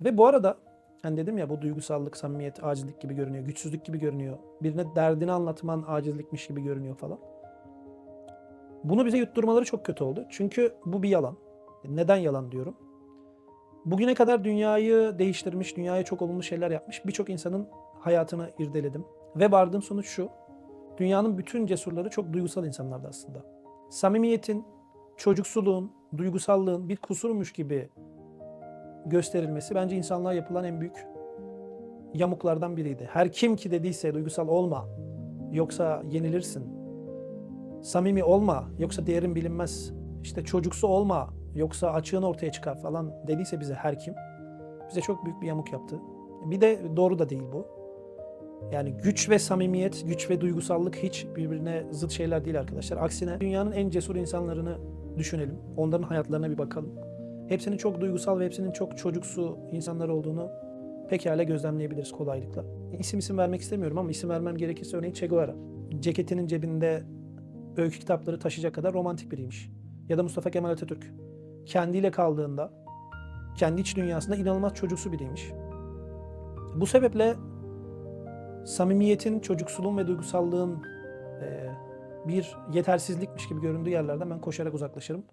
Ve bu arada hani dedim ya bu duygusallık, samimiyet, acizlik gibi görünüyor, güçsüzlük gibi görünüyor. Birine derdini anlatman acizlikmiş gibi görünüyor falan. Bunu bize yutturmaları çok kötü oldu. Çünkü bu bir yalan. Neden yalan diyorum? Bugüne kadar dünyayı değiştirmiş, dünyaya çok olumlu şeyler yapmış birçok insanın hayatını irdeledim. Ve vardığım sonuç şu. Dünyanın bütün cesurları çok duygusal insanlardı aslında. Samimiyetin, çocuksuluğun, duygusallığın bir kusurmuş gibi gösterilmesi bence insanlığa yapılan en büyük yamuklardan biriydi. Her kim ki dediyse duygusal olma yoksa yenilirsin. Samimi olma yoksa değerin bilinmez. İşte çocuksu olma yoksa açığın ortaya çıkar falan dediyse bize her kim bize çok büyük bir yamuk yaptı. Bir de doğru da değil bu. Yani güç ve samimiyet, güç ve duygusallık hiç birbirine zıt şeyler değil arkadaşlar. Aksine dünyanın en cesur insanlarını düşünelim. Onların hayatlarına bir bakalım. Hepsinin çok duygusal ve hepsinin çok çocuksu insanlar olduğunu pekala gözlemleyebiliriz kolaylıkla. İsim isim vermek istemiyorum ama isim vermem gerekirse örneğin Che Guevara. Ceketinin cebinde öykü kitapları taşıyacak kadar romantik biriymiş. Ya da Mustafa Kemal Atatürk. Kendiyle kaldığında, kendi iç dünyasında inanılmaz çocuksu biriymiş. Bu sebeple samimiyetin, çocuksuluğun ve duygusallığın eee, bir yetersizlikmiş gibi göründüğü yerlerden ben koşarak uzaklaşırım.